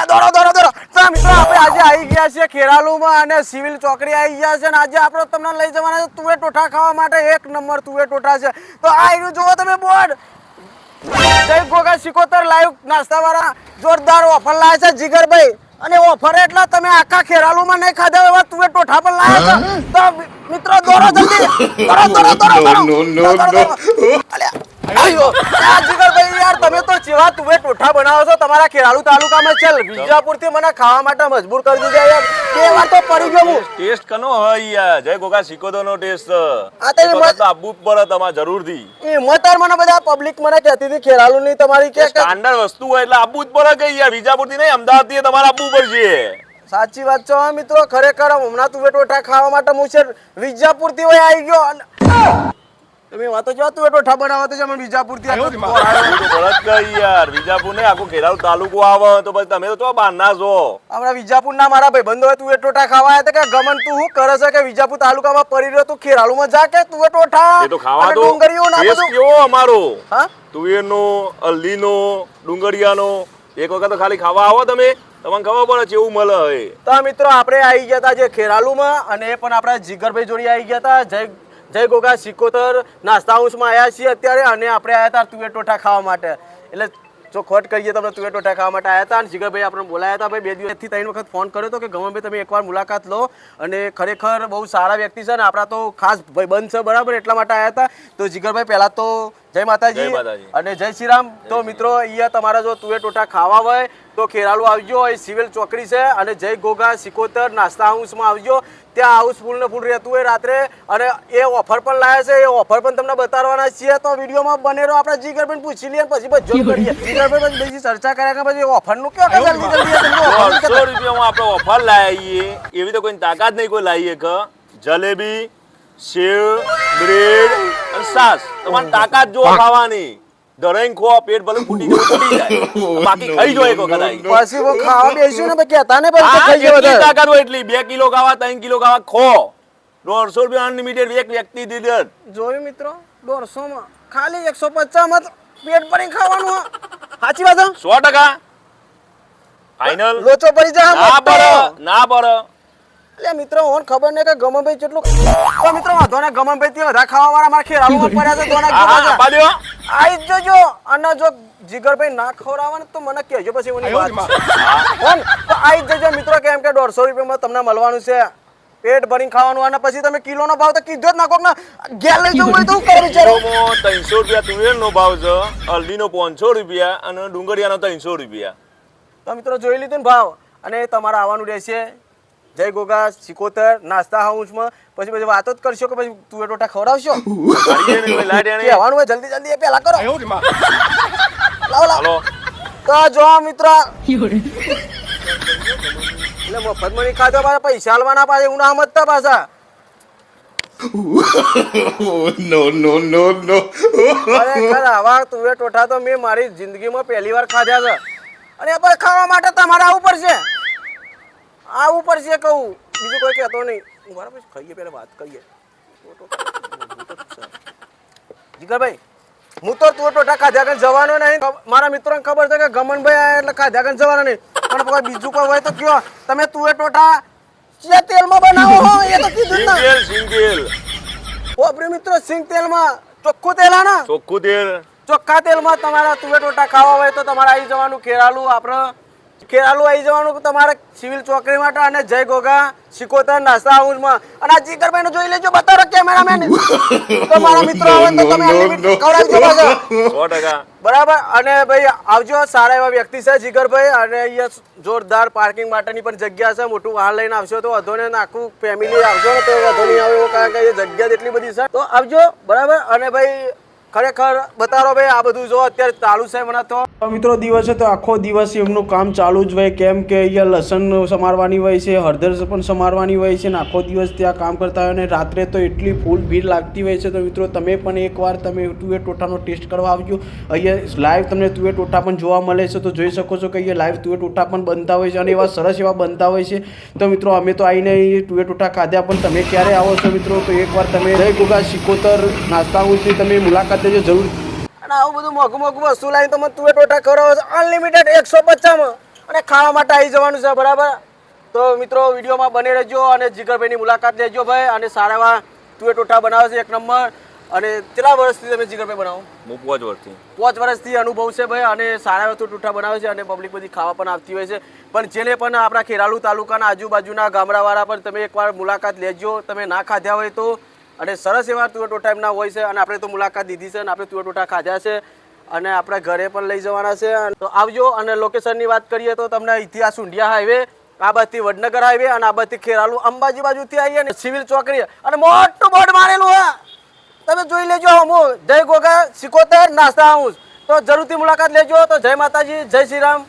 અલ્યા દોડો દોડો દોડો તો મિત્રો આપણે આજે આવી ગયા છીએ ખેરાલુમાં અને સિવિલ ચોકડી આવી ગયા છે અને આજે આપણે તમને લઈ જવાના છે તુવે ટોઠા ખાવા માટે. એક નંબર તુવે ટોઠા છે. તો આ રહ્યું જુઓ તમે બોર્ડ. જય ગોગા સિકોતર લાઈવ નાસ્તા વાળા જોરદાર ઓફર લાયા છે જીગરભાઈ. અને ઓફર એટલે તમે આખા ખેરાલુમાં નહીં ખાધા એવા તુવે ટોઠા પણ લાયા છે. તો મિત્રો દોડો જલ્દી. દોડો દોડો દોડો દોડો આયો. આ જીગરભાઈ યાર તમે તો જેવા તુવે ટોઠા બનાવો છો તમારા ખેરાલુ તાલુકામાં ચાલ વિજાપુરથી મને ખાવા માટે મજબૂર કરી દીધા યાર. બે વાર તો પડી ગયો હું. ટેસ્ટ કનો હોય યાર? જય ગોગા સિકોદો નો ટેસ્ટ. આ તો મત આબુ પર તો જ જરૂરથી. એ મતાર મને બધા પબ્લિક મને કહેતી હતી ખેરાલુ ની તમારી કે સ્ટાન્ડર્ડ વસ્તુ હોય એટલે આબુ જ પડે કે યાર. વિજાપુરથી નહીં અમદાવાદથી તમારે પર પડશે સાચી વાત છો મિત્રો. ખરેખર હમણાં તુવે ટોઠા ખાવા માટે હું છે વિજાપુરથી આવી ગયો. તમે વાતો જો તુવે ટોઠા બનાવો તો છે અમે વિજાપુરથી આપવું તો પડે જ કે યાર. વિજાપુર નહીં આખું ખેરાલુ તાલુકો આવે તો પછી તમે તો ચો બહારના છો. હમણાં વિજાપુર ના મારા ભાઈ બંધો તુવે ટોઠા ખાવા આવ્યા કે ગમન તું શું કરે છે કે વિજાપુર તાલુકામાં પડી રહ્યો તું ખેરાલુમાં જા કે તુવે ટોઠા એ તો ખાવા અને તો ના બધું. કેવો અમારો? હા? તુવેરનો હલ્દીનો ડુંગળિયાનો એક વખત તો ખાલી ખાવા આવો તમે. તમને ખબર પડે એવું મળે તો મિત્રો આપણે આવી ગયા હતા જે ખેરાલુમાં અને એ પણ આપણા જીગરભાઈ જોડે આવી ગયા હતા. જય જય ગોગા, સિકોતર નાસ્તા હાઉસમાં આવ્યા છીએ અત્યારે અને આપણે આવ્યા હતા તુવેર ટોઠા ખાવા માટે. એટલે જો ખોટ કરીએ તમને તુવેર ટોઠા ખાવા માટે આવ્યા હતા અને જીગરભાઈ આપણે બોલાયા હતા ભાઈ, બે દિવસથી ત્રણ વખત ફોન કર્યો હતો કે ગમનભાઈ, તમે એકવાર મુલાકાત લો અને ખરેખર બહુ સારા વ્યક્તિ છે ને આપણા તો ખાસ ભાઈ બંધ છે, બરાબર? એટલા માટે આવ્યા હતા તો જીગરભાઈ, પહેલાં તો જય માતાજી. અને જય શ્રી રામ તો મિત્રો અહીંયા તમારા જો તુએ ટોટા ખાવા હોય તો ખેરાલુ આવજો. એ સિવિલ ચોકડી છે અને જય ગોગા સિકોતર નાસ્તા હાઉસમાં આવજો. ત્યાં હાઉસફુલ ને ફૂલ રહેતું હોય રાત્રે. અને એ ઓફર પણ લાયા છે એ ઓફર પણ તમને બતાવવાના છીએ. તો વિડીયોમાં બનેરો આપણે જીગરભાઈ પૂછી લઈએ પછી બધું કરીએ જીગરભાઈ પછી બીજી ચર્ચા કર્યા કે પછી ઓફરનું કયો કે જલ્દી જલ્દી નું રૂપિયામાં આપણે ઓફર લાવીએ એવી તો કોઈ તાકાત નહીં કોઈ લાવીએ કે જલેબી સેવ બ્રેડ અને તમારે તાકાત જો ખાવાની. ધરાઈને ખો પેટ ભલે ફૂટી જાય ફૂટી જાય. બાકી ખાઈ જો એક વખત આઈ. પછી હું ખાવા બેસ્યું ને પછી કહેતા ને પછી ખાઈ જો બધા. તાકાત હોય એટલી. 2 કિલો ખાવા 3 કિલો ખાવા ખો. દોઢસો રૂપિયા અનલિમિટેડ એક વ્યક્તિ દીધર જોયું મિત્રો? દોઢસો માં ખાલી એકસો પચાસમાં પેટ ભરી ખાવાનું સાચી વાત હા? સો ટકા. ફાઈનલ લોચો પડી જાય ના. પર ના પર એટલે મિત્રો ઓન ખબર નહીં કે ગમનભાઈ કેટલું તો મિત્રો વાંધો ને ગમનભાઈ થી વધારે ખાવા વાળા મારા આવવા પડ્યા છે તો ના દ્યો. આઈ જજો. અને જો જીગરભાઈ ના ખવડાવે ને તો મને કહેજો પછી એની વાત ઓન તો આઈ જજો મિત્રો કેમ કે દોઢસો રૂપિયામાં તમને મળવાનું છે. પેટ ભરીને ખાવાનું અને પછી તમે કિલોનો ભાવ તો કીધો જ ના કોક ના ઘેર લઈ જવું હોય તો હું કરું કિલોમાં ત્રણસો રૂપિયા તુવેરનો ભાવ છે હલ્દીનો પાંચસો રૂપિયા અને ડુંગળિયાનો ત્રણસો રૂપિયા. તો મિત્રો જોઈ લીધું ને ભાવ? અને તમારે આવવાનું રહેશે. જય ગોગા સિકોતર નાસ્તા હાઉસમાં. પછી પછી વાતો જ કરશો કે પછી તું ટોટા ખવડાવશો? ને. કહેવાનું હોય જલ્દી જલ્દી એ પહેલા કરો. લાવો લાવો. તો જો મિત્ર. એટલે મફત મની ખાધો પાછા પૈસા હાલવાના પાછા એવું ના સમજતા પાછા. ખરેખર આવા તુવે ટોઠા તો મેં મારી જિંદગીમાં પહેલી વાર ખાધ્યા છે. અને એ પણ ખાવા માટે તમારે આવવું પડશે. આવવું પડશે કહું. બીજું કોઈ કહેતો નહીં. બરાબર ખાઈએ પહેલા વાત કરીએ. જીગરભાઈ હું તો તું ટોટા ખાધા કન જવાનો નહીં. મારા મિત્રોને ખબર છે કે ગમનભાઈ આયા એટલે ખાધા કન જવાનો નહીં. પણ કોઈ બીજું કોઈ હોય તો કયો. તમે તુવે ટોટા જે તેલમાં બનાવો હો એ તો કીધું ના. તેલ સિંગ તેલ ઓ પ્રિય મિત્રો સિંગ તેલમાં ચોખ્ખું તેલ હા ને ચોખ્ખું તેલ. ચોખ્ખા તેલમાં તમારા તુવેર ટોટા ખાવા હોય તો તમારે આવી જવાનું. ખેરાલુ આપણે ખેરાલુ આવી જવાનું તમારે સિવિલ ચોકડી માટે અને જય ગોગા સિકોતર નાસ્તા હાઉસમાં. અને આ જીગરભાઈ નું જોઈ લેજો બતાવો કેમેરામેન. તો મારા મિત્રો આવે તો તમે ખવડાવજો પાછા. સો ટકા. બરાબર? અને ભાઈ આવજો સારા એવા વ્યક્તિ છે જીગરભાઈ. અને અહીંયા જોરદાર પાર્કિંગ માટેની પણ જગ્યા છે. મોટું વાહન લઈને આવશો તો વધુ ને આખું ફેમિલી આવશો ને તો વધુ નહીં આવે એવું કારણ કે જગ્યા એટલી બધી છે. તો આવજો બરાબર? અને ભાઈ ખરેખર બતાવો ભાઈ, આ બધું જો અત્યારે ચાલુ છે મને તો? મિત્રો, દિવસે તો આખો દિવસ એમનું કામ ચાલુ જ હોય. કેમ કે અહીંયા લસણ સમારવાની હોય છે, હળદર પણ સમારવાની હોય છે ને આખો દિવસ ત્યાં કામ કરતા હોય. અને રાત્રે તો એટલી ફૂલ ભીડ લાગતી હોય છે તો મિત્રો, તમે પણ એકવાર તમે તુવેર ટોટાનો ટેસ્ટ કરવા આવજો. અહીંયા લાઈવ તમને તુવે ટોટા પણ જોવા મળે છે. તો જોઈ શકો છો કે અહીંયા લાઈવ તુવે ટોટા પણ બનતા હોય છે અને એવા સરસ એવા બનતા હોય છે. તો મિત્રો, અમે તો આવીને અહીં તુવે ટોટા ખાધા પણ તમે ક્યારે આવો છો મિત્રો? તો એકવાર તમે જય ગુગા સિકોતર નાસ્તા હાઉસની તમે મુલાકાત લેજો જરૂર. અને આવું બધું મોઘું મોઘું વસ્તુ લાવીને તમે તું ટોટા કરો છો. અનલિમિટેડ એકસો પચાસમાં. અને ખાવા માટે આવી જવાનું છે બરાબર? તો મિત્રો વિડીયોમાં બને રહેજો અને જીગરભાઈની મુલાકાત લેજો ભાઈ. અને સારા એવા તુએ ટોટા બનાવે છે એક નંબર. અને કેટલા વર્ષથી તમે જીગરભાઈ બનાવો? હું પાંચ વર્ષથી. પાંચ વર્ષથી અનુભવ છે ભાઈ. અને સારા એવા ટોટા બનાવે છે અને પબ્લિક બધી ખાવા પણ આવતી હોય છે. પણ જેને પણ આપણા ખેરાલુ તાલુકાના આજુબાજુના ગામડાવાળા પણ તમે એકવાર મુલાકાત લેજો. તમે ના ખાધા હોય તો અને સરસ એવા તુવેર ટોઠા હોય છે. અને આપણે તો મુલાકાત દીધી છે અને આપણે તુવેર ટોઠા ખાધા છે. અને આપણે ઘરે પણ લઈ જવાના છે. તો આવજો અને લોકેશનની વાત કરીએ તો તમને ઇતિહાસ ઊંઢિયા હાઈવે આ બાજુથી વડનગર હાઈવે અને આ બાજુથી ખેરાલુ અંબાજી બાજુથી આવીએ ને સિવિલ ચોકડી અને મોટું બોર્ડ મારેલું હા. તમે જોઈ લેજો હું જય ગોગા, સિકોતેર નાસ્તા હાઉસ તો જરૂરથી મુલાકાત લેજો. તો જય માતાજી, જય શ્રી રામ.